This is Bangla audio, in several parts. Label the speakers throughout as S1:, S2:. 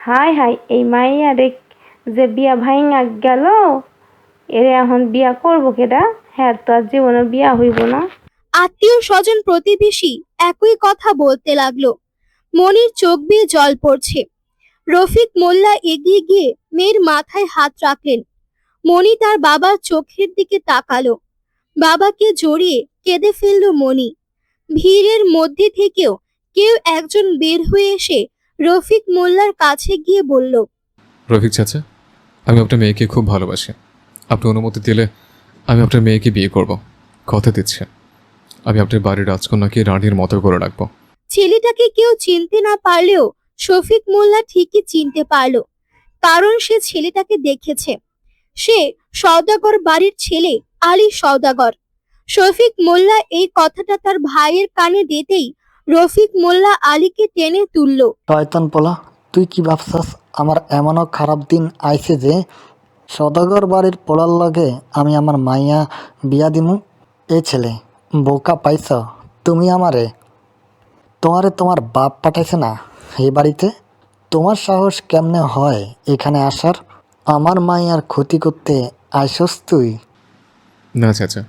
S1: হাই হাই, এই মাইয়া রে যে বিয়া ভাইঙা গেল, এরে এখন বিয়া করব কেডা? হ্যাঁ তো আর জীবনে বিয়া হইব না।
S2: আত্মীয় স্বজন প্রতিবেশী একই কথা বলতে লাগল। মনির চোখ দিয়ে জল পড়ছে। রফিক মোল্লা এগিয়ে গিয়ে মেয়ের মাথায় হাত রাখলেন। মনি তার বাবার চোখের দিকে তাকালো। বাবাকে জড়িয়ে কেঁদে ফেলল মনি। ভিড়ের মধ্যে থেকেও কেউ একজন বের হয়ে এসে রফিক মোল্লার কাছে গিয়ে বলল
S3: রফিক চাচা আমি আপনার মেয়েকে খুব ভালোবাসি। আপনি অনুমতি দিলে আমি আপনার মেয়েকে বিয়ে করব। কথা দিচ্ছে আমি আপনার বাড়ির রাজকন্যাকে রানীর মতো করে রাখব।
S2: ছেলেটাকে কেউ চিনতে না পারলেও শফিক মোল্লা ঠিকই চিনতে পারল। কারণ সে ছেলেটাকে দেখেছে। সে সওদাগর বাড়ির ছেলে আলী সওদাগর। শফিক মোল্লা এই কথাটা তার ভাইয়ের কানে দিতেই রফিক মোল্লা আলীকে টেনে তুলল।
S4: শয়তান পোলা তুই কি ভাবছাস? আমার এমনও খারাপ দিন আইছে যে সদাগর বাড়ির পোলার লগে আমি আমার মাইয়া বিয়া দিমু। এ ছেলে বোকা পাইছ তুমি আমারে। তোমারে তোমার বাপ পাঠাইছে না? এই বাড়িতে? তোমার সাহস কেমনে হয় এখানে আসার? আমার মাইয়ার ক্ষতি করতে আইসস তুই।
S3: না চাচা।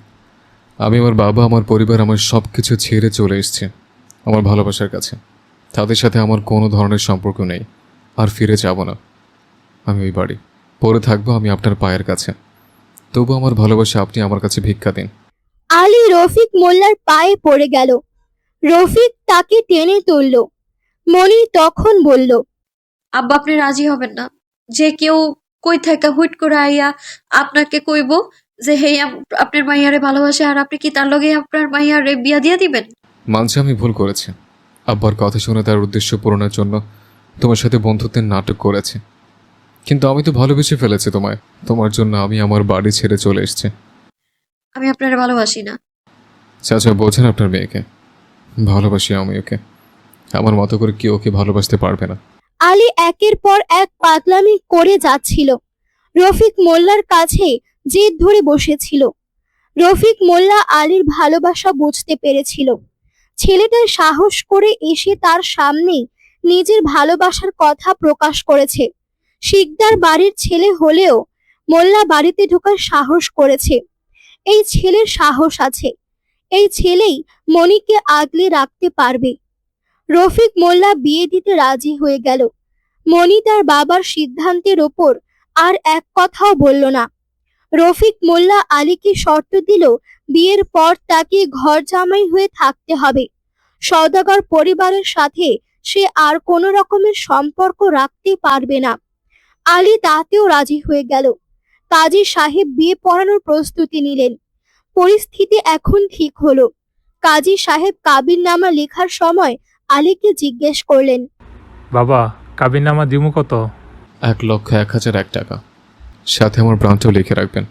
S3: আমি আমার বাবা আমার পরিবার আমার সব কিছু ছেড়ে চলে এসেছে। আমার ভালোবাসার কাছে। তাদের সাথে আমার কোনো ধরনের সম্পর্ক নেই। আর ফিরে যাব না। আমি ওই বাড়ি। পরে থাকব আমি আপনার পায়ের কাছে। তবু আমার ভালোবাসা আপনি আমার কাছে ভিক্ষা দিন।
S2: আলী রফিক মোল্লার পায়ে পড়ে গেল। রফিক তাকে টেনে তুলল। মনি তখন বলল
S5: আব্বা আপনি রাজি হবেন না। যে কেউ কই থাকা হুট করে আইয়া আপনাকে কইব যে হেই আপ- আপনার মাইয়ারে ভালোবাসে আর আপনি কি তার লগে আপনার মাইয়ারে বিয়া দিয়া দিবেন?
S3: মানছি আমি ভুল করেছি। আব্বার কথা শুনে তার উদ্দেশ্য পূরণের জন্য তোমার সাথে বন্ধুত্বের নাটক করেছে। কিন্তু আমি তো ভালোবেসে ফেলেছি তোমায়। তোমার জন্য আমি আমার বাড়ি ছেড়ে চলে এসেছি।
S5: আমি আপনারে ভালোবাসি না।
S3: চাচা বোঝেন আপনার মেয়েকে। ভালোবাসি আমি ওকে। আমার মতো করে কি ওকে ভালোবাসতে পারবে না।
S2: আলী একের পর এক পাগলামি করে যাচ্ছিল। রফিক মোল্লার কাছে জেদ ধরে বসেছিল। রফিক মোল্লা আলীর ভালোবাসা বুঝতে পেরেছিল। ছেলেটা সাহস করে এসে তার সামনে নিজের ভালোবাসার কথা প্রকাশ করেছে। শিকদার বাড়ির ছেলে হলেও মোল্লা বাড়িতে ঢোকার সাহস করেছে। এই ছেলের সাহস আছে। এই ছেলেই মনিকে আগলে রাখতে পারবে। রফিক মোল্লা বিয়ে দিতে রাজি হয়ে গেল। মনি তার বাবার সিদ্ধান্তের ওপর আর এক কথাও বলল না। রফিক মোল্লা আলীকে শর্ত দিল বিয়ের পর তাকে ঘর জামাই হয়ে থাকতে হবে। সওদাগর পরিবারের সাথে সে আর কোনো রকমের সম্পর্ক রাখতে পারবে না। আলী তাতেও রাজি হয়ে গেল। কাজী সাহেব বিয়ে পড়ানোর প্রস্তুতি নিলেন। পরিস্থিতি এখন ঠিক হলো। কাজী সাহেব কাবিননামা লেখার সময় আলীকে জিজ্ঞেস করলেন
S6: বাবা কাবিননামা দিমু কত?
S3: এক লক্ষ এক হাজার এক টাকা। সাথে আমার ব্রাঞ্চও লিখে রাখবেন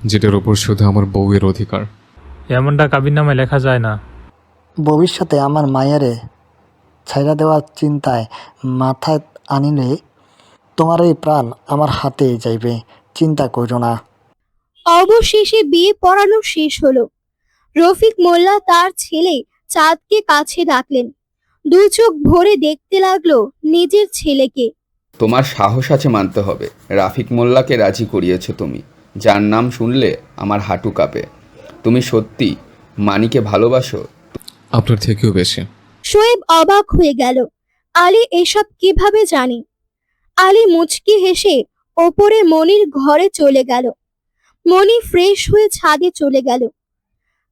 S3: যেটার উপর শুধু আমার বউয়ের অধিকার।
S6: এমনটা কাবিননামায় লেখা যায় না।
S4: ভবিষ্যতে আমার মায়েরে ছাইরা দেওয়ার চিন্তায় মাথায় আনিলে তোমার এই প্রাণ আমার হাতে যাইবে চিন্তা করো না।
S2: অবশেষে বিয়ে পড়ানো শেষ হলো। রফিক মোল্লা তার ছেলে চাঁদকে কাছে ডাকলেন। দু চোখ ভরে দেখতে লাগল নিজের ছেলেকে।
S7: তোমার সাহস আছে মানতে হবে। রাফিক মোল্লাকে রাজি করিয়েছ তুমি। যার নাম শুনলে আমার হাঁটু কাঁপে। তুমি সত্যি মানিকে ভালোবাসো?
S3: আপনার থেকেও বেশি।
S2: শোয়েব অবাক হয়ে গেল। আলী এসব কীভাবে জানে? আলী মুচকি হেসে ওপরে মনির ঘরে চলে গেল। মনি ফ্রেশ হয়ে ছাদে চলে গেল।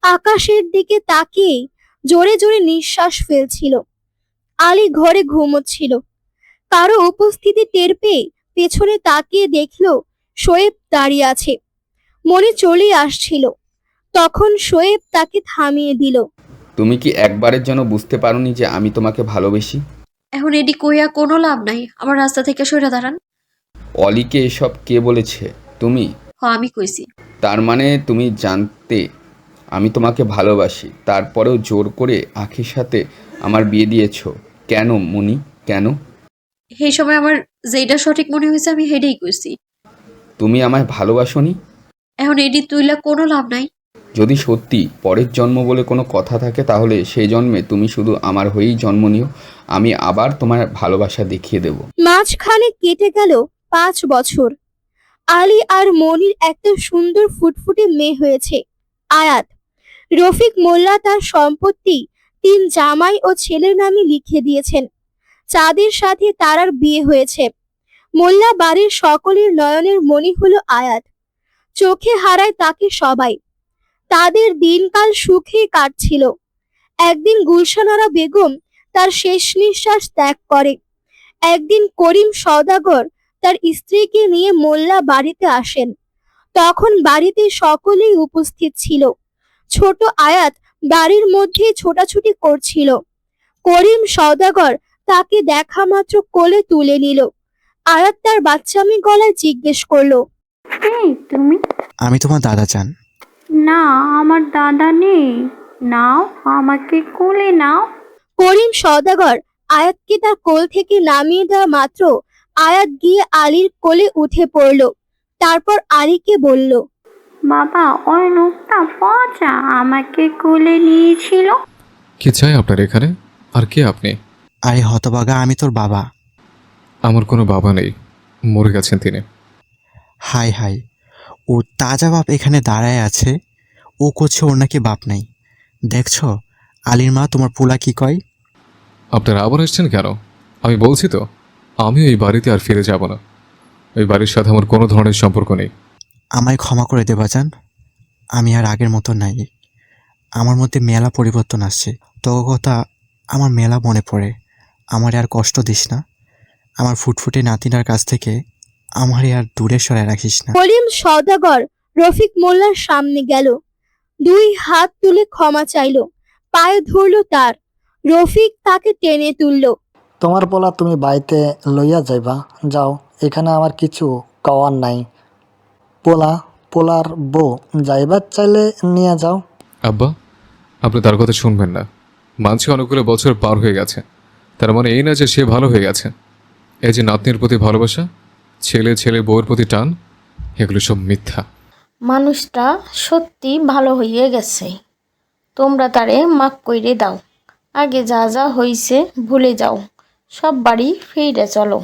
S2: আকাশের দিকে তাকিয়ে জোরে জোরে নিঃশ্বাস ফেলছিল। আলী ঘরে ঘুমোচ্ছিল। কারও উপস্থিতি টের পেয়ে পেছনে তাকিয়ে দেখল শোয়েব দাঁড়িয়ে আছে। মনে চলে আসছিল। তখন শোয়েব তাকে থামিয়ে দিল।
S7: তুমি কি একবারের জন্য বুঝতে পারোনি যে আমি তোমাকে ভালোবেসি?
S5: এখন এডি কইয়া কোনো লাভ নাই। আমার রাস্তা থেকে সরে দাঁড়ান।
S7: অলিকে এসব কে বলেছে? তুমি?
S5: হ আমি কইছি।
S7: তার মানে তুমি জানতে আমি তোমাকে ভালোবাসি। তারপরেও জোর করে আখির সাথে আমার বিয়ে দিয়েছ। কেন মুনি? কেন?
S5: সেই সময় আমার যেটা সঠিক মনে হয়েছে আমি হেডেই কইছি।
S7: তুমি আমায় ভালোবাসোনি?
S5: এখন এডি তুইলা কোনো লাভ নাই।
S7: যদি সত্যি পরের জন্ম বলে কোনো কথা থাকে, তাহলে সেই জন্মে তুমি শুধু আমার হয়েই জন্ম নিও। আমি আবার তোমার ভালোবাসা দেখিয়ে দেব।
S2: মাঝখানে কেটে গেল পাঁচ বছর। আলী আর মনির একটা সুন্দর ফুটফুটে মেয়ে হয়েছে। আয়াত। রফিক মোল্লা তার সম্পত্তি, তিন জামাই ও ছেলের নামে লিখে দিয়েছেন। চাঁদের সাথে তারার বিয়ে হয়েছে। মোল্লা বাড়ির সকলের নয়নের মনি হলো আয়াত। চোখে হারায় তাকে সবাই। তাদের দিনকাল সুখে কাটছিল। একদিন গুলশানারা বেগম তার শেষ নিঃশ্বাস ত্যাগ করে। একদিন করিম সওদাগর তার স্ত্রীকে নিয়ে মোল্লা বাড়িতে আসেন। তখন বাড়িতে সকলেই উপস্থিত ছিল। ছোট আয়াত বাড়ির মধ্যে ছোটাছুটি করছিল। করিম সওদাগর তাকে দেখা মাত্র কোলে তুলে নিল। আয়াত তার বাচ্চামি গলায় জিজ্ঞেস করল
S1: তুমি?
S8: আমি তোমার দাদা চান।
S1: না আমার দাদা নেই। নাও আমাকে কোলে নাও।
S2: করিম সওদাগর আয়াতকে তার কোল থেকে নামিয়ে দেওয়া মাত্র আয়াত গিয়ে আলীর কোলে উঠে পড়ল। তারপর আলীকে বলল
S1: বাবা ওই লোকটা পচা আমাকে কোলে নিয়েছিল।
S3: কি চাই আপনার এখানে? আর কে আপনি?
S8: আরে হতবাগা আমি তোর বাবা।
S3: আমার কোনো বাবা নেই। মরে গেছেন তিনি।
S8: হাই হাই ও তাজা বাপ এখানে দাঁড়ায় আছে। ও করছে ওর নাকি বাপ নাই। দেখছ আলীর মা তোমার পোলা কি কয়?
S3: আপনারা আবার এসছেন কেন? আমি বলছি তো আমি এই বাড়িতে আর ফিরে যাব না। এই বাড়ির সাথে আমার কোনো ধরনের সম্পর্ক নেই।
S8: আমায় ক্ষমা করে দেবা যান আমি আর আগের মতো নাই। আমার মধ্যে মেলা পরিবর্তন আসছে। তো কথা আমার মেলা মনে পড়ে। আমার আর কষ্ট দিস না। আমার ফুটফুটে নাতিনার কাছ থেকে আমারে আর দূরে সরে রাখিস না।
S2: করিম সওদাগর রফিক মোল্লার সামনে গেল। দুই হাত তুলে ক্ষমা চাইলো। পায়ে ধরল তার। রফিক তাকে টেনে তুললো।
S4: তোমার পোলা তুমি বাড়িতে লইয়া যাইবা। যাও এখানে আমার কিছু কওয়ার নাই। পোলা পোলার বউ যাইবার চাইলে নিয়ে যাও।
S3: আব্বা আপনি তার কথা শুনবেন না। মানছি অনেকগুলো বছর পার হয়ে গেছে। তার মানে এই না যে সে ভালো হয়ে গেছে। এই যে নাতনির প্রতি ভালোবাসা ছেলে ছেলে বউয়ের প্রতি টান এগুলো সব মিথ্যা।
S9: মানুষটা সত্যি ভালো হইয়া গেছে। তোমরা তারে মাফ কইরে দাও। আগে যা যা হইছে ভুলে যাও। সব বাড়ি ফিরে চলো।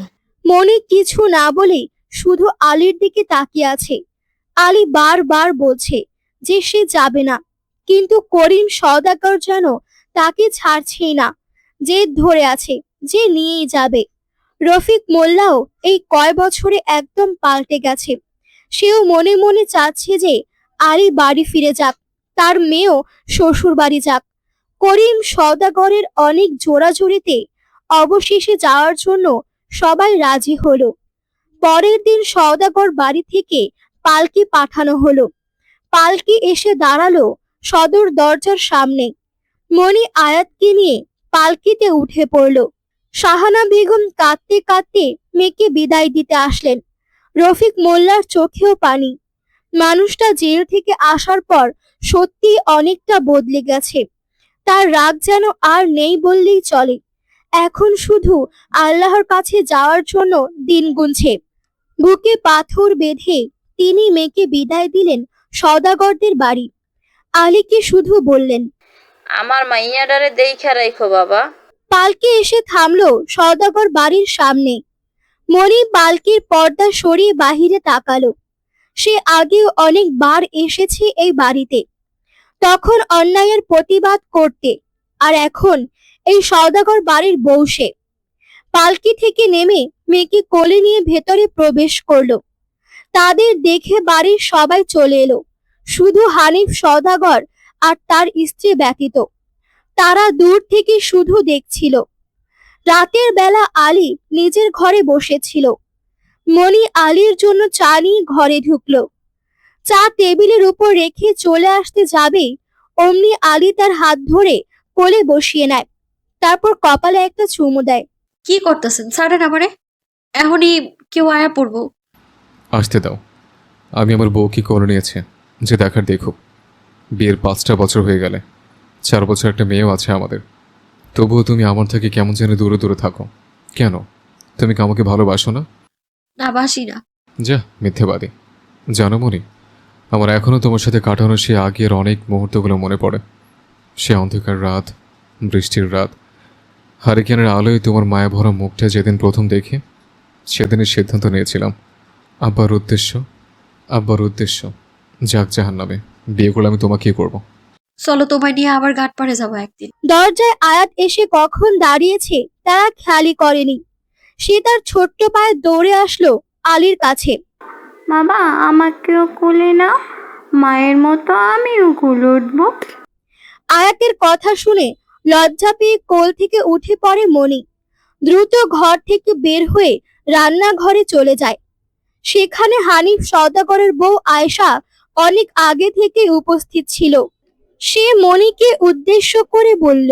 S2: মনে কিছু না বলেই শুধু আলীর দিকে তাকিয়ে আছে। আলী বারবার বলছে যে সে যাবে না। কিন্তু করিম সওদাগর যেন তাকে ছাড়ছেই না। যে ধরে আছে যে নিয়েই যাবে। রফিক মোল্লাও এই কয় বছরে একদম পাল্টে গেছে। সেও মনে মনে চাচ্ছে যে আলী বাড়ি ফিরে যাক, তার মেয়েও শ্বশুর বাড়ি যাক। করিম সওদাগরের অনেক জোড়াজুড়িতে অবশেষে যাওয়ার জন্য সবাই রাজি হলো। পরের দিন সওদাগর বাড়ি থেকে পালকি পাঠানো হলো। পালকি এসে দাঁড়াল সদর দরজার সামনে। মণি আয়াতকে নিয়ে পালকিতে উঠে পড়ল। শাহানা বেগম কাঁদতে কাঁদতে মেয়েকে বিদায় দিতে আসলেন। রফিক মোল্লার চোখেও পানি। মানুষটা জেল থেকে আসার পর সত্যি অনেকটা বদলে গেছে। তার রাগ যেন আর নেই বললেই চলে। এখন শুধু আল্লাহর কাছে যাওয়ার জন্য দিন গুনছে। বুকে পাথর বেঁধে তিনি মেয়েকে বিদায় দিলেন সওদাগরদের বাড়ি। আলীকে শুধু বললেন,
S9: আমার মাইয়াডারে দেখা রাখো বাবা।
S2: পালকি এসে থামলো সওদাগর বাড়ির সামনে। মনি পালকির পর্দা সরিয়ে বাহিরে তাকালো। সে আগেও অনেকবার এসেছে এই বাড়িতে। তখন অন্যায়ের প্রতিবাদ করতে আর এখন এই সওদাগর বাড়ির বউ সে। পালকি থেকে নেমে মেয়েকে কোলে নিয়ে ভেতরে প্রবেশ করল। তাদের দেখে বাড়ির সবাই চলে এলো। শুধু হানিফ, সওদাগর আর তার স্ত্রী ব্যতীত। তারা দূর থেকে শুধু দেখছিল। রাতের বেলা আলী নিজের ঘরে বসেছিল। মনি আলীর জন্য চা নিয়ে ঘরে ঢুকলো। চা টেবিলের উপর রেখে চলে আসতে যাবেই অমনি আলী তার হাত ধরে কোলে বসিয়ে নেয় তারপর কপালে একটা চুমু দেয়।
S5: কি করতেছেন? ছাড়েন আমারে। এখনই কেউ আয়া পড়ব।
S3: আসতে দাও। আমি আমার বউকে করে নিয়েছে যে দেখার দেখুক। বিয়ের পাঁচটা বছর হয়ে গেলে। চার বছর একটা মেয়েও আছে আমাদের। তবুও তুমি আমার থেকে কেমন যেন দূরে দূরে থাকো। কেন? তুমি কি আমাকে ভালোবাসো না?
S5: না বাসি না।
S3: যা মিথ্যেবাদী। জানো মনি আমার এখনও তোমার সাথে কাটানো সে আগের অনেক মুহূর্তগুলো মনে পড়ে। সে অন্ধকার রাত বৃষ্টির রাত হারিকেনের আলোয় তোমার মায়া ভরা মুখটা যেদিন প্রথম দেখে সেদিনই সিদ্ধান্ত নিয়েছিলাম। আব্বার উদ্দেশ্য আব্বার উদ্দেশ্য যাক জাহান নামে বিয়ে করলে আমি তোমাকেই করব।
S5: চলো তোমায় নিয়ে আবার ঘাট পাড়ে যাব একদিন।
S2: দরজায় আয়াত এসে কখন দাঁড়িয়েছে তারা খেয়ালই করেনি। সে তার ছোট্ট পায়ে দৌড়ে আসলো আলীর কাছে।
S1: বাবা আমাকেও কোলে না মায়ের মতো আমিও কোলে উঠবো।
S2: আয়াতের কথা শুনে লজ্জা পেয়ে কোল থেকে উঠে পড়ে মনি দ্রুত ঘর থেকে বের হয়ে রান্নাঘরে চলে যায়। সেখানে হানিফ সওদাগরের বউ আয়েশা অনেক আগে থেকে উপস্থিত ছিল। সে মনিকে উদ্দেশ্য করে বলল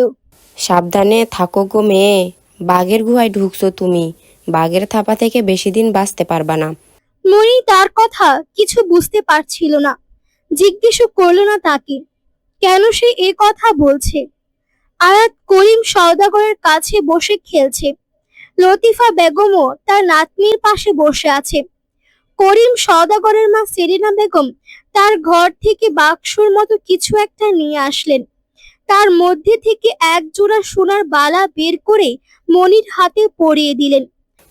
S10: সাবধানে থাকো গো মেয়ে বাঘের গুহায় ঢুকছো তুমি। বাঘের থাপা থেকে বেশি দিন বাঁচতে পারবা না।
S2: মনি তার কথা কিছু বুঝতে পারছিল না। জিজ্ঞেসও করল না তাকে কেন সে এ কথা বলছে? আয়াত করিম সওদাগরের কাছে বসে খেলছে। লতিফা বেগমও তার নাতনির পাশে বসে আছে। করিম সওদাগরের মা সেরিনা বেগম তার ঘর থেকে বাক্সর মতো কিছু একটা নিয়ে আসলেন। তার মধ্যে থেকে এক জোড়া সোনার বালা বের করে মনির হাতে পরিয়ে দিলেন।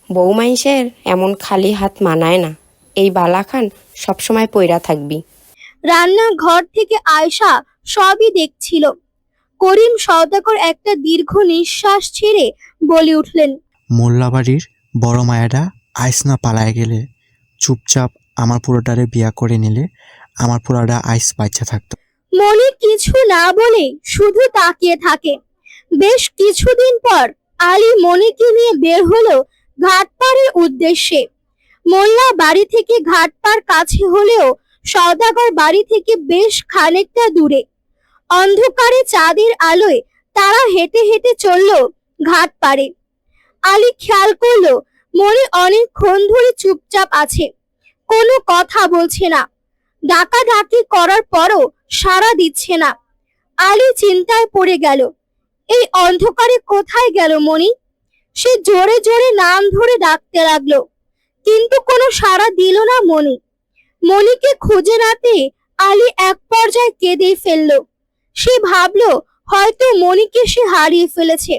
S10: বৌমাইশের এমন খালি হাত মানায় না। এই বালাখান সবসময় পইরা থাকবি।
S2: রান্না ঘর থেকে আয়সা সবই দেখছিল। করিম সওদাগর একটা দীর্ঘ নিঃশ্বাস ছেড়ে বলে উঠলেন
S8: মোল্লাবাড়ির বড় মায়েরা আইস না পালায় গেলে। চুপচাপ আমার পুরোটারে বিয়া করে নিলে আমার পুরোটা আইস বাচ্চা থাকতো।
S2: মনে কিছু না বলে শুধু তাকিয়ে থাকে। বেশ কিছুদিন পর আলী মনিকে নিয়ে বের হলো ঘাটপাড়ের উদ্দেশ্যে। মোল্লা বাড়ি থেকে ঘাটপাড় কাছে হলেও সওদাগর বাড়ি থেকে বেশ খানিকটা দূরে। অন্ধকারে চাঁদের আলোয় তারা হেঁটে হেঁটে চলল ঘাট পাড়ে। আলী খেয়াল করল মনে অনেকক্ষণ ধরে চুপচাপ আছে, কোনো কথা বলছে না। ডাকাডাকি করার পরও সাড়া দিচ্ছে না। আলী চিন্তায় পড়ে গেল, এই অন্ধকারে কোথায় গেল মণি? সে জোরে জোরে নাম ধরে ডাকতে লাগল, কিন্তু কোনো সাড়া দিল না মণি। মণিকে খুঁজে না পেয়ে আলী এক পর্যায়ে কেঁদেই ফেলল। সে ভাবলো, হয়তো মণিকে সে হারিয়ে ফেলেছে।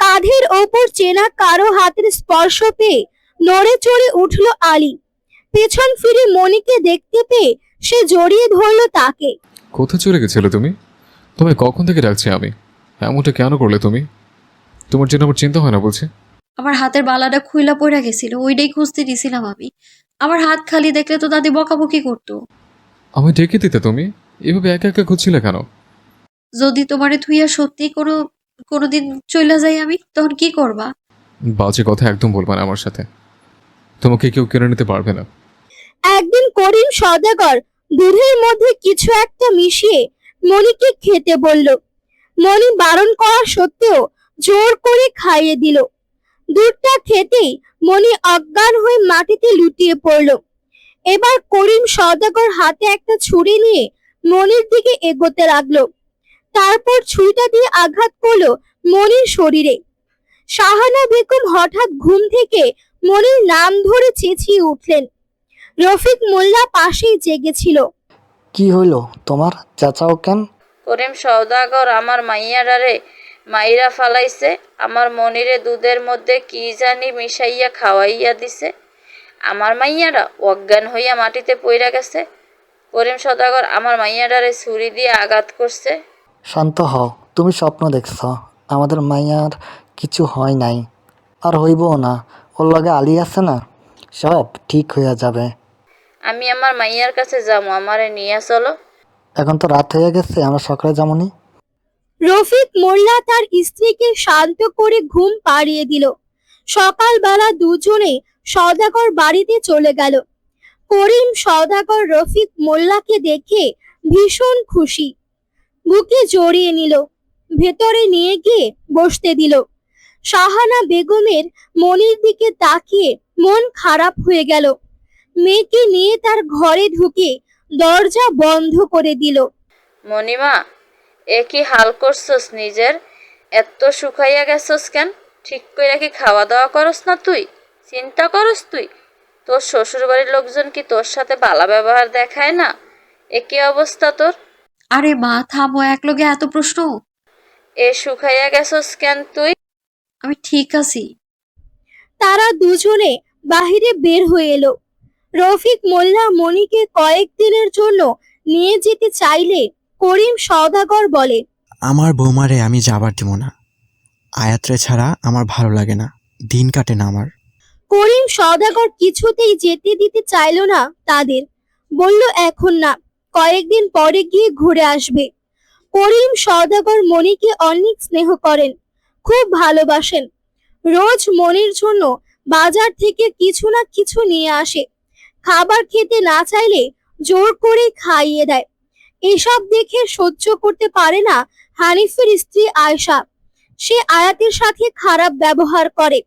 S2: কাঁধের ওপর চেনা কারও হাতের স্পর্শ পেয়ে নড়ে চড়ে উঠল আলী। পেছন ফিরে মণিকে দেখতে পেয়ে সে জড়িয়ে ধরলো তাকে।
S3: কোথায় চলে গেছিলে তুমি? তোমায় কখন থেকে ডাকছি আমি? এমনটা কেন করলে তুমি? তোমার জন্য আমার চিন্তা হয় না বলছে।
S5: আমার হাতের বালাটা খুইলা পড়ে গেছিল ওইটাই খুঁজতে দিছিলাম আমি। আমার হাত খালি দেখলে তো দাদি বকাবকি করতো।
S3: আমি ডেকে দিতে তুমি? এভাবে একা একা খুঁজছিলে কেন?
S5: যদি তোমারে থুইয়া সত্যি কোনো কোনোদিন চলে যাই আমি তখন কি করবা?
S3: বাজে কথা একদম বলবা না আমার সাথে। তোমাকে কেউ কেড়ে নিতে পারবে না।
S2: একদিন করিম সদাগর দুধের মধ্যে কিছু একটা মিশিয়ে মণিকে খেতে বলল। মণি বারণ করা সত্ত্বেও জোর করে খাইয়ে দিল। দুধটা খেতেই মণি অজ্ঞান হয়ে মাটিতে লুটিয়ে পড়ল। এবার করিম সদাগর হাতে একটা ছুরি নিয়ে মনির দিকে এগোতে লাগল। তারপর ছুরিটা দিয়ে আঘাত করল মনির শরীরে। শাহানা বেগম হঠাৎ ঘুম থেকে মনির নাম ধরে চেঁচিয়ে উঠলেন। রফিক মোল্লা পাশেই জেগেছিল।
S4: কি হইল? তোমার চাচাও কেন?
S11: করিম সওদাগর আমার মাইয়াডারে মাইরা ফালাইছে আমার মনিরে দুধের মধ্যে কি জানি মিশাইয়া খাওয়াইয়া দিছে। আমার মাইয়ারা অজ্ঞান হইয়া মাটিতে পইরা গেছে। করিম সওদাগর আমার মাইয়াডারে ছুরি দিয়ে আঘাত করছে।
S4: শান্ত হও তুমি স্বপ্ন দেখছ। আমাদের মাইয়ার কিছু হয় নাই। আর হইবও না। ওর লগে আলী আছে না? সব ঠিক হইয়া যাবে।
S11: আমি আমার মাইয়ার কাছে যাব আমারে নিয়ে চলো।
S4: এখন তো রাত হয়ে গেছে আমরা সকালে যামনি।
S2: রফিক মোল্লা তার স্ত্রীকে শান্ত করে ঘুম পাড়িয়ে দিল। সকালবেলা দুজনে সওদাগর বাড়িতে চলে গেল। করিম সওদাগর রফিক মোল্লাকে দেখে ভীষণ খুশি। বুকে জড়িয়ে নিল ভেতরে নিয়ে গিয়ে বসতে দিল। শাহানা বেগমের মনির দিকে তাকিয়ে মন খারাপ হয়ে গেল। মেয়েকে নিয়ে তার ঘরে ঢুকে দরজা বন্ধ করে দিল।
S11: মণিমা এ কি হাল করছস নিজের? এত শুকাইয়া গেছস কেন? ঠিক করে কি খাওয়া দাওয়া করস না তুই? চিন্তা করস তুই? তোর শ্বশুর বাড়ির লোকজন কি তোর সাথে বালা ব্যবহার দেখায় না? এ কি অবস্থা তোর?
S5: আরে মা থামো একলগে এত প্রশ্ন।
S11: এ শুকাইয়া গেছস কেন তুই?
S5: আমি ঠিক আছি।
S2: তারা দুজনে বাহিরে বের হয়ে এলো। রফিক মোল্লা মনিকে কয়েকদিনের জন্য নিয়ে যেতে চাইলে করিম সওদাগর বলে
S8: আমার বৌমারে আমি যাবার দিব না। আয়াত্রে ছাড়া আমার ভালো লাগে না। দিন কাটে না আমার।
S2: করিম সওদাগর কিছুতেই যেতে দিতে চাইলো না তাদের। বলল এখন না কয়েকদিন পরে গিয়ে ঘুরে আসবে। করিম সওদাগর মনিকে অনেক স্নেহ করেন খুব ভালোবাসেন। রোজ মনির জন্য বাজার থেকে কিছু না কিছু নিয়ে আসে। খাবার খেতে না চাইলে জোর করে খাইয়ে দেয়। এসব দেখে সহ্য করতে পারে না হানিফের স্ত্রী আয়শা। সে আয়াতের সাথে খারাপ ব্যবহার করে।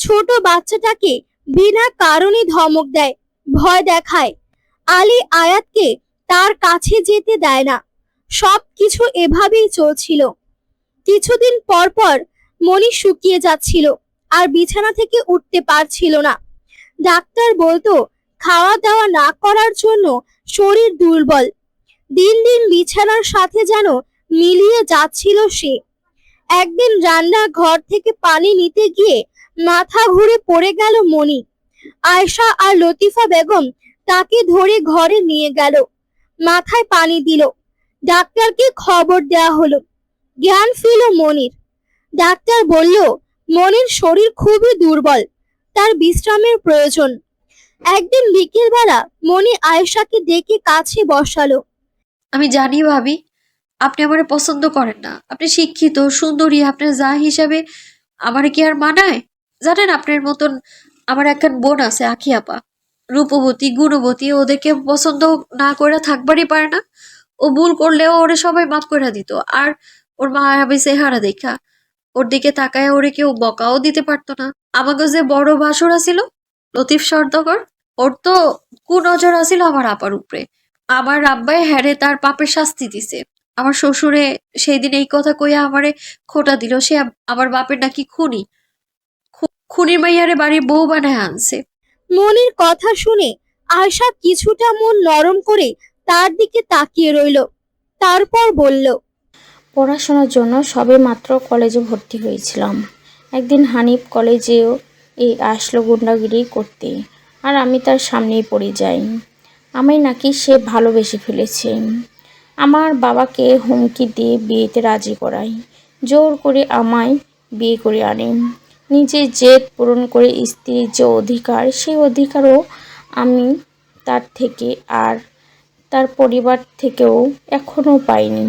S2: ছোট বাচ্চাটাকে বিনা কারণে ধমক দেয়, ভয় দেখায়। আলী আয়াতকে তার কাছে যেতে দেয় না। সব কিছু এভাবেই চলছিল। কিছুদিন পর পর মনি শুকিয়ে যাচ্ছিল আর বিছানা থেকে উঠতে পারছিল না। ডাক্তার বলতো খাওয়া দাওয়া না করার জন্য শরীর দুর্বল। দিন দিন বিছানার সাথে যেন মিলিয়ে যাচ্ছিল সে। একদিন রান্না ঘর থেকে পানি নিতে গিয়ে মাথা ঘুরে পড়ে গেল মনি আয়শা আর লতিফা বেগম তাকে ধরে ঘরে নিয়ে গেল। মাথায় পানি দিল। ডাক্তারকে খবর দেয়া হলো। জ্ঞান ফিরল মনির ডাক্তার বলল মনির শরীর খুবই দুর্বল, তার বিশ্রামের প্রয়োজন। একদিন বিকেলবেলা মনি আয়েশাকে ডেকে কাছে বসালো।
S5: আমি জানি ভাবি, আপনি আমার পছন্দ করেন না। আপনি শিক্ষিত, সুন্দরী আপনার যা হিসাবে আমার কি আর মানায়? জানেন আপনার মতন আমার একখান বোন আছে, আখি আপা। রূপবতী, গুণবতী, ওদেরকে পছন্দ না করে থাকবারই পারে না। ও ভুল করলেও ওরে সবাই মাফ করে দিত। আর ওর মা আমি চেহারা দেখা। ওর দিকে তাকায় ওরে কেউ বকাও দিতে পারতো না। আমাকে যে বড় ভাসুর ছিল লতিফ সর্দাগর ওর তো কুনজর আছিল আমার আপার উপরে। আমার আব্বাই হ্যারে তার পাপের শাস্তি দিছে। আমার শ্বশুরে সেই দিন এই কথা কইয়া আমারে খোটা দিল সে আম- আমার বাপের নাকি খুনি। খু- খুনির মাইয়ারে বাড়ির বউ বানায় আনছে।
S2: মনির কথা শুনে আয়শা কিছুটা মন নরম করে তার দিকে তাকিয়ে রইল। তারপর বলল
S9: পড়াশোনার জন্য সবে মাত্র কলেজে ভর্তি হয়েছিলাম। একদিন হানিফ কলেজেও এই আসলো গুন্ডাগিরি করতে আর আমি তার সামনেই পড়ে যাই। আমি নাকি সে ভালোবেসে ফেলেছে। আমার বাবাকে হুমকি দিয়ে বিয়েতে রাজি করাই। জোর করে আমায় বিয়ে করে আনে। নিজের জেদ পূরণ করে স্ত্রীর যে অধিকার, সেই অধিকারও আমি তার থেকে আর তার পরিবার থেকেও এখনও পাইনি।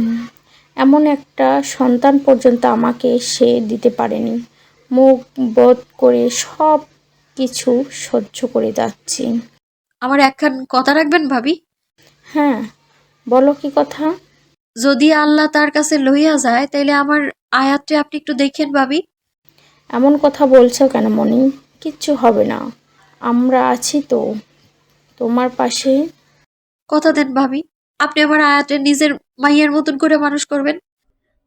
S9: এমন একটা সন্তান পর্যন্ত আমাকে সে দিতে পারেনি। মুখ বোধ করে সব কিছু সহ্য করে যাচ্ছি।
S5: আমার একখান কথা রাখবেন ভাবি?
S9: হ্যাঁ বলো কি কথা?
S5: যদি আল্লাহ তার কাছে লইয়া যায় তাইলে আমার আয়াতটা আপনি একটু দেখেন ভাবি।
S9: এমন কথা বলছো কেন মনি? কিচ্ছু হবে না। আমরা আছি তো। তোমার পাশে।
S5: কথা দেন ভাবি। আপনি আমার আয়াতে নিজের মাইয়ের মতন করে মানুষ করবেন।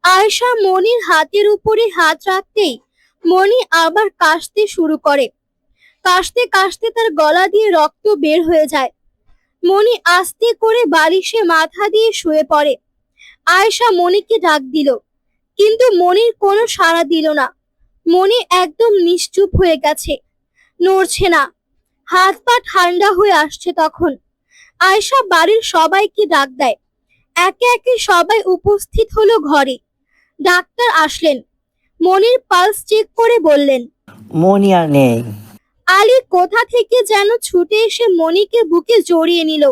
S2: আয়শা মনির হাতের উপরে হাত রাখতেই মনি আবার কাশতে শুরু করে। কাশতে কাশতে তার গলা দিয়ে রক্ত বের হয়ে যায়। মনি আস্তে করে বালিশে মাথা দিয়ে শুয়ে পড়ে। আয়শা মনিকে ডাক দিল, কিন্তু মনির কোনো সাড়া দিল না। মনি একদম নিশ্চুপ হয়ে গেছে, নড়ছে না। হাত পা ঠান্ডা হয়ে আসছে তখন। আয়শা বাড়ির সবাইকে ডাক দেয়। একে একে সবাই উপস্থিত হলো ঘরে। ডাক্তার আসলেন। মনির পালস চেক করে বললেন
S12: মনি আর নেই।
S2: আলী কোথা থেকে যেন ছুটে এসে মনিকে বুকে জড়িয়ে নিল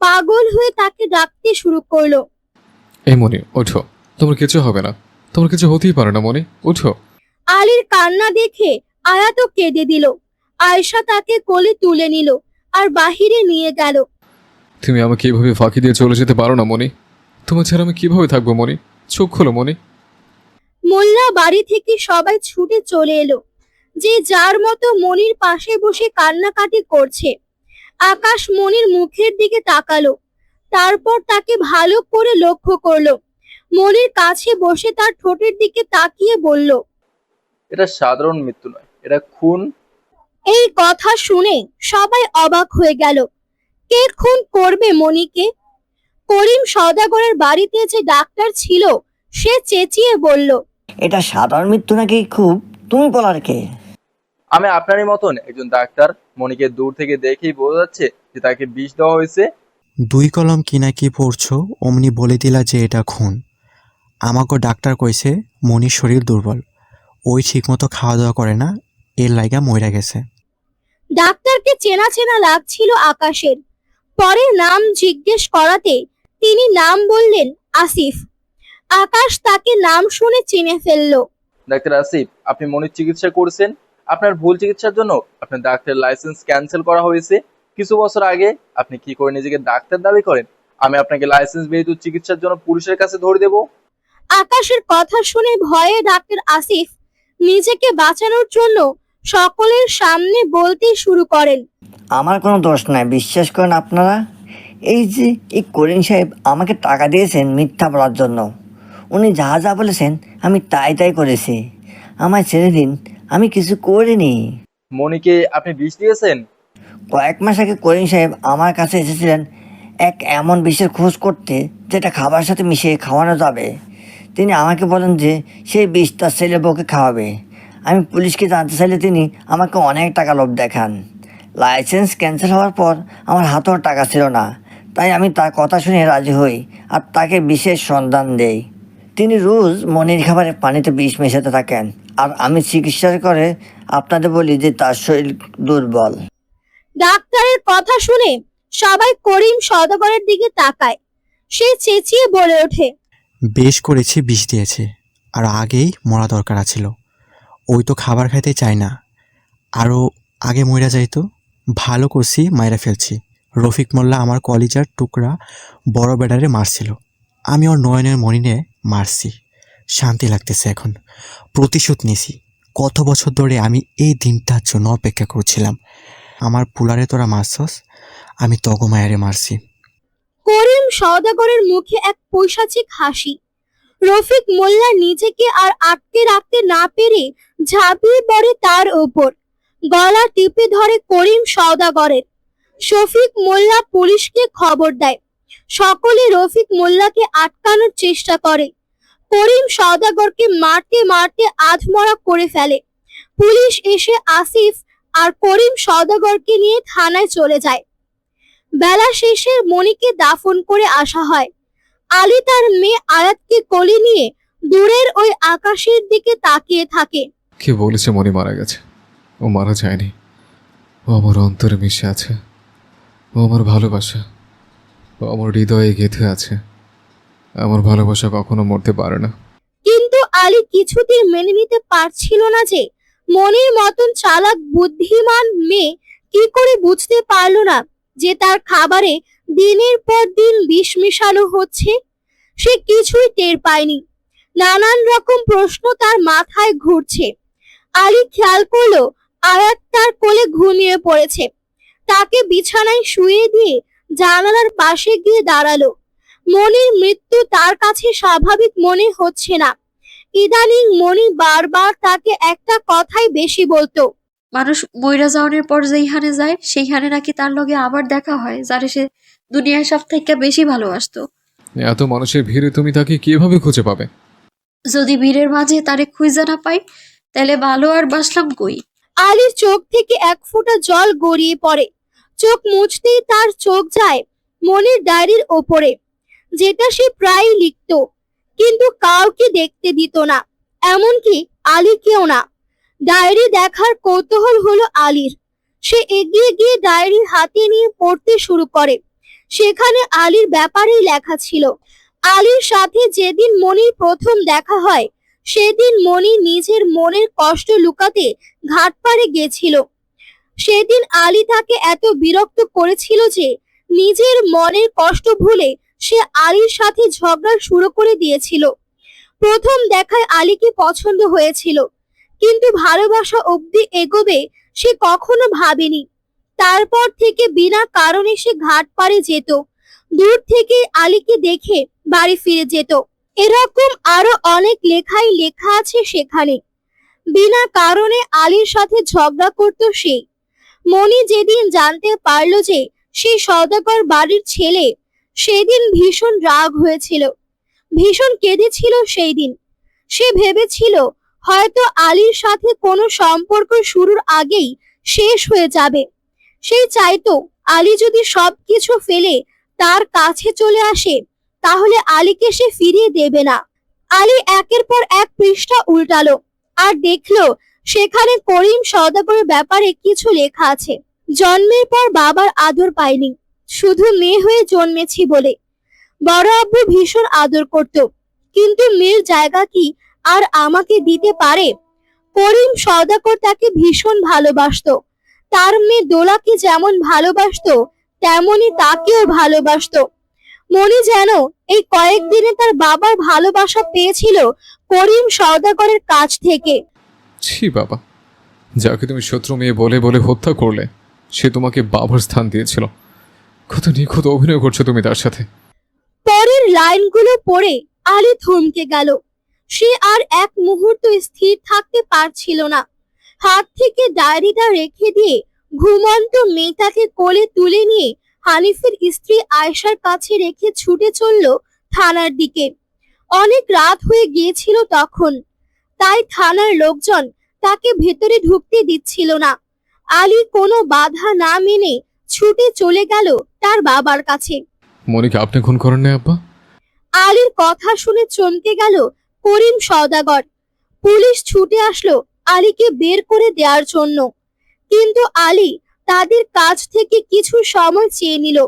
S2: পাগল হয়ে তাকে ডাকতে শুরু করল।
S3: এই মনি ওঠো। তোমার কিছু হবে না। তোমার কিছু হতেই পারে না মনি। ওঠো।
S2: আলীর কান্না দেখে আয়াতও কেঁদে দিল। আয়শা তাকে কোলে তুলে নিল আর বাহিরে নিয়ে গেল।
S3: তুমি আমাকে এভাবে ফাঁকি দিয়ে চলে যেতে পারো না মনি। তোমার ছাড়া আমি কীভাবে থাকব মনি? চোখ খোলো মনি।
S2: মোল্লা বাড়ি থেকে সবাই ছুটে চলে এলো। যে যার মতো মনির পাশে বসে কান্নাকাটি করছে। আকাশ মনির মুখের দিকে তাকালো। তারপর তাকে ভালো করে লক্ষ্য করল। মনির কাছে বসে তার ঠোঁটের দিকে তাকিয়ে বলল
S13: এটা সাধারণ মৃত্যু নয় এটা খুন।
S2: এই কথা শুনে সবাই অবাক হয়ে গেল। কে খুন করবে মনিকে? করিম সওদাগরের বাড়িতে যে ডাক্তার ছিল সে চেঁচিয়ে বলল
S12: এটা সাধারণ মৃত্যু নাকি খুব তুমি বলার কে
S13: আমি আপনারই মতন একজন ডাক্তার মনিকে দূর থেকে দেখেই বোঝা যাচ্ছে যে তাকে বিষ দেওয়া হয়েছে।
S8: দুই কলম কি না কি পড়ছো? অমনি বলে দিলা যে এটা খুন। আমাকে ডাক্তার কইছে মনির শরীর দুর্বল। ওই ঠিকমতো খাওয়া দাওয়া করে না এর লাইগা মইরা গেছে।
S2: ডাক্তারকে চেনা চেনা লাগছিল আকাশের। পরে নাম জিজ্ঞেস করাতে তিনি নাম বললেন আসিফ। আকাশ তাকে নাম শুনে চিনে ফেলল।
S13: ডাক্তার আসিফ আপনি মনির চিকিৎসা করছেন। আপনার ভুল চিকিৎসার জন্য আপনার ডাক্তারের লাইসেন্স ক্যান্সেল করা হয়েছে। কিছু বছর আগে আপনি কি করে নিজেকে ডাক্তার দাবি করেন? আমি আপনাকে লাইসেন্স ব্যতীত চিকিৎসার জন্য পুলিশের কাছে ধরে দেব।
S2: আকাশের কথা শুনে ভয়ে ডাক্তার আসিফ নিজেকে বাঁচানোর জন্য সকলের সামনে বলতে শুরু করেন।
S12: আমার কোনো দোষ নাই বিশ্বাস করেন আপনারা? এই যে এই করিম সাহেব আমাকে টাকা দিয়েছেন মিথ্যা বলার জন্য। উনি যা যা বলেছেন আমি তাই তাই করেছি। আমায় ছেড়ে দিন আমি কিছু করিনি।
S13: মনিকে আপনি বিষ দিয়েছেন?
S12: কয়েক মাস আগে করিম সাহেব আমার কাছে এসেছিলেন এক এমন বিষের খোঁজ করতে যেটা খাবার সাথে মিশিয়ে খাওয়ানো যাবে। তিনি আমাকে বলেন যে সেই বিষ তার ছেলে বউকে খাওয়াবে। আমি পুলিশকে জানতে চাইলে তিনি আমাকে অনেক টাকা লোভ দেখান। লাইসেন্স ক্যান্সেল হওয়ার পর আমার হাতেও টাকা ছিল না। তাই আমি তার কথা শুনে রাজি হই আর তাকে বিশেষ সন্ধান দেই। তিনি রোজ মনির খাবারে পানিতে বিষ মেশাতে থাকেন। আর আমি চিকিৎসা করে আপনাদের বলি যে তার শরীর দুর্বল।
S2: ডাক্তারের কথা শুনে সবাই করিম সওদাগরের দিকে তাকায়। সে চেঁচিয়ে বলে ওঠে
S8: বেশ করেছি বিষ দিয়েছে আর আগেই মরা দরকার ছিল ওই তো খাবার খাইতে চায় না। আরও আগে মইরা যাইতো ভালো করছি মাইরা ফেলছি। রফিক মোল্লা আমার কলিজার টুকরা বড় বেডারে মারছিল। আমি ওর নয়নের মনিনে মারছি। শান্তি লাগতেছে এখন। প্রতিশোধ নিছি কত বছর ধরে আমি এই দিনটার জন্য অপেক্ষা করছিলাম। আমার পুলারে তোরা মারছস, আমি তগমায়ারে মারছি।
S2: করিম সওদাগরের মুখে এক পৈশাচিক হাসি। রফিক মোল্লা নিজেকে আর আটকে রাখতে না পেরে ঝাঁপিয়ে পড়ে তার ওপর। গলা টিপে ধরে করিম সওদাগরের। শফিক মোল্লা পুলিশকে খবর দেয়। সকলে রফিক মোল্লাকে আটকানোর চেষ্টা করে। করিম সওদাগরকে মারতে মারতে আধমরা করে ফেলে। পুলিশ এসে আসিফ আর করিম সওদাগরকে নিয়ে থানায় চলে যায়। বেলা শেষে মণিকে দাফন করে আসা হয়। আলী তার মেয়ে আয়াতকে কোলে নিয়ে দূরের ওই আকাশের দিকে তাকিয়ে থাকে।
S3: কে বলেছে মনি মারা গেছে? ও মারা যায়নি। ও আমার অন্তরে মিশে আছে। ও আমার ভালোবাসা। আমার হৃদয়ে গেঁথে আছে। আমার ভালোবাসা কখনো মরতে পারে না।
S2: কিন্তু আলী কিছুতেই মেনে নিতে পারছিল না যে মনির মতন চালাক, বুদ্ধিমান মেয়ে কি করে বুঝতে পারল না যে তার খাবারে দিনের পর দিন বিষ মিশানো হচ্ছে। সে কিছুই টের পায়নি। নানান রকম প্রশ্ন তার মাথায় ঘুরছে। আলী খেয়াল করল, আয়াত তার কোলে ঘুমিয়ে পড়েছে। তাকে বিছানায় শুয়ে দিয়ে জানালার পাশে গিয়ে দাঁড়াল। মনির মৃত্যু তার কাছে স্বাভাবিক মনে হচ্ছে না। ইদানিং মনি বারবার তাকে একটা কথাই বেশি বলতো।
S5: মানুষ মইরা যাওয়ানোর পর যেইখানে যায় সেইখানে নাকি তার লগে আবার দেখা হয় যারে সে দুনিয়ার সব থেকে বেশি ভালোবাসতো।
S3: এত মানুষের ভিড়ে তুমি তাকে কীভাবে খুঁজে পাবে?
S5: যদি ভিড়ের মাঝে তারে খুঁজে না পাই তাহলে ভালো আর বাসলাম কই?
S2: আলীর চোখ থেকে এক ফোঁটা জল গড়িয়ে পড়ে। চোখ মুছতেই তার চোখ যায় মনির ডায়েরির ওপরে। যেটা সে প্রায় লিখতো, কিন্তু কাউকে দেখতে দিত না, এমনকি আলীকেও না। ডায়েরি দেখার কৌতূহল হলো আলীর। সে এগিয়ে গিয়ে ডায়েরি হাতে নিয়ে পড়তে শুরু করে। সেখানে আলীর ব্যাপারেই লেখা ছিল, আলীর সাথে যেদিন মনির প্রথম দেখা হয়, সেদিন মনি নিজের মনের কষ্ট লুকাতে ঘাট পাড়ে গেছিল সেদিন আলী তাকে এত বিরক্ত করেছিল যে নিজের মনের কষ্ট ভুলে সে আলীর সাথে ঝগড়া শুরু করে দিয়েছিল। প্রথম দেখায় আলীকে পছন্দ হয়েছিল, কিন্তু ভালোবাসা অবধি এগোবে সে কখনো ভাবেনি। তারপর থেকে বিনা কারণে সে ঘাট পাড়ে যেত, দূর থেকে আলীকে দেখে বাড়ি ফিরে যেত। এরকম আরও অনেক লেখাই লেখা আছে সেখানে। বিনা কারণে আলীর সাথে ঝগড়া করত সে। মনি যেদিন জানতে পারল যে সে সওদাগর বাড়ির ছেলে, সেদিন ভীষণ রাগ হয়েছিল। ভীষণ কেঁদেছিল সেই দিন সে ভেবেছিল হয়তো আলীর সাথে কোনো সম্পর্ক শুরুর আগেই শেষ হয়ে যাবে। সে চাইতো আলী যদি সবকিছু ফেলে তার কাছে চলে আসে, তাহলে আলীকে সে ফিরিয়ে দেবে না। আলী একের পর এক পৃষ্ঠা উল্টালো আর দেখল সেখানে করিম সওদাগরের ব্যাপারে কিছু লেখা আছে। জন্মের পর বাবার আদর পাইনি। শুধু মেয়ে হয়ে জন্মেছি বলে। বড় আব্বু ভীষণ আদর করত। কিন্তু মেয়ের জায়গা কি আর আমাকে দিতে পারে? করিম সওদাগর তাকে ভীষণ ভালোবাসতো। তার মেয়ে দোলাকে যেমন ভালোবাসতো, তেমনি তাকেও ভালোবাসতো। মনে যেন এই কয়েকদিনে তার বাবার ভালোবাসা পেয়েছিল করিম সওদাগরের কাছ থেকে।
S3: ছি বাবা। যাকে তুমি শত্রু মেয়ে বলে বলে হত্যা করলে, সে তোমাকে বাবার স্থান দিয়েছিল। কত নিখুঁত অভিনয় করছ তুমি তার সাথে।
S2: পরের লাইনগুলো পড়ে আলী থমকে গেল। সে আর এক মুহূর্ত স্থির থাকতে পারছিল না। হাত থেকে ডায়েরিটা রেখে দিয়ে ঘুমন্ত মেয়েটাকে কোলে তুলে নিয়ে হানিফের স্ত্রী আয়েশার কাছে রেখে ছুটে চলল থানার দিকে। অনেক রাত হয়ে গিয়েছিল তখন। তাই থানার লোকজন তাকে ভেতরে ঢুকতে দিচ্ছিল না। আলী কোনো বাধা না মেনে ছুটে চলে গেল তার বাবার কাছে।
S3: মনিকে আপনি খুন করেন না আব্বা?
S2: আলীর কথা শুনে চমকে গেল করিম সওদাগর। পুলিশ ছুটে আসলো আলীকে বের করে দেওয়ার জন্য। কিন্তু আলী তাদের কাছ থেকে কিছু সময় চেয়ে নিল।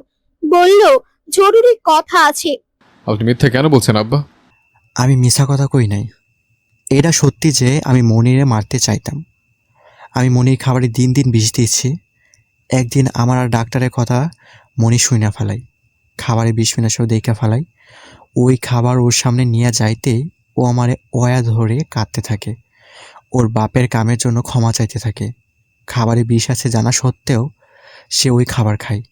S2: বলল জরুরি কথা আছে।
S3: আপনি মিথ্যা কেন বলছেন আব্বা?
S8: আমি মিশা কথা কই নাই। এটা সত্যি যে আমি মনিরে মারতে চাইতাম। আমি মনির খাবারে দিন দিন বিষ দিচ্ছি। একদিন আমার আর ডাক্তারের কথা মনি শুইনা ফেলাই। খাবারে বিষ মিনাশেও দেখা ফেলাই। ওই খাবার ওর সামনে নিয়ে যাইতে ও আমারে অয়া ধরে কাঁদতে থাকে। ওর বাপের কামের জন্য ক্ষমা চাইতে থাকে। খাবারে বিষ আছে জানা সত্ত্বেও সে ওই খাবার খায়।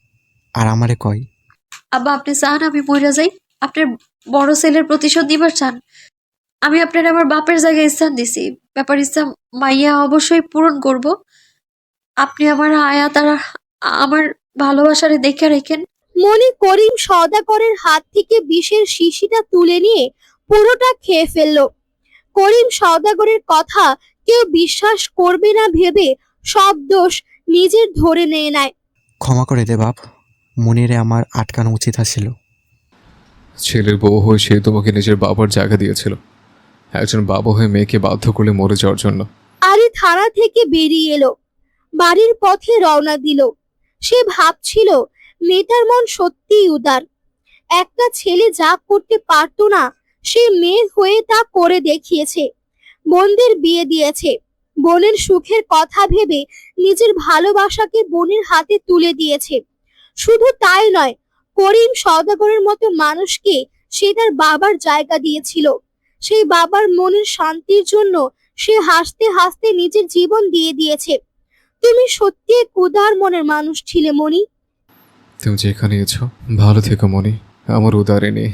S8: আর আমারে কয়,
S5: আব্বা, আপনি চান আমি মরে যাই। আপনার বড় ছেলের প্রতিশোধ নিবার চান। আমি আপনার আমার বাপের জায়গায় স্থান দিছি। ব্যাপার ইচ্ছা মাইয়া অবশ্যই পূরণ করব। আপনি আমার আয়া তারা আমার ভালোবাসারে দেখে রেখেন।
S2: মনে করিম সওদাগরের হাত থেকে বিষের শিশিটা তুলে নিয়ে পুরোটা খেয়ে ফেলল। করিম সওদাগরের কথা কেউ বিশ্বাস করবে না ভেবে সব দোষ নিজের ধরে নিয়ে নেয়
S8: ক্ষমা করে দে বাপ মনিরে আমার আটকানো উচিত ছিল
S3: ছেলের বউ হয়ে সে তোমাকে নিজের বাবার জায়গা দিয়েছিল। একজন বাবা হয়ে মেয়েকে বাধ্য করলে মরে যাওয়ার জন্য।
S2: আলী থানা থেকে বেরিয়ে এলো। বাড়ির পথে রওনা দিল। সে ভাবছিল, মেয়েটার মন সত্যিই উদার। একটা ছেলে যা করতে পারতো না, সে মেয়ে হয়ে তা করে দেখিয়েছে। বোনদের বিয়ে দিয়েছে। বোনের সুখের কথা ভেবে নিজের ভালোবাসাকে বোনের হাতে তুলে দিয়েছে। শুধু তাই নয়, করিম সওদাগরের মতো মানুষকে সে তার বাবার জায়গা দিয়েছিল। সেই বাবার মনের শান্তির জন্য সে হাসতে হাসতে নিজের জীবন দিয়ে দিয়েছে। তুমি সত্যি এক উদার মনের মানুষ ছিলে মনি
S3: তুমি যেখানে এছো ভালো থেকো মনি আমার উদারে নেই।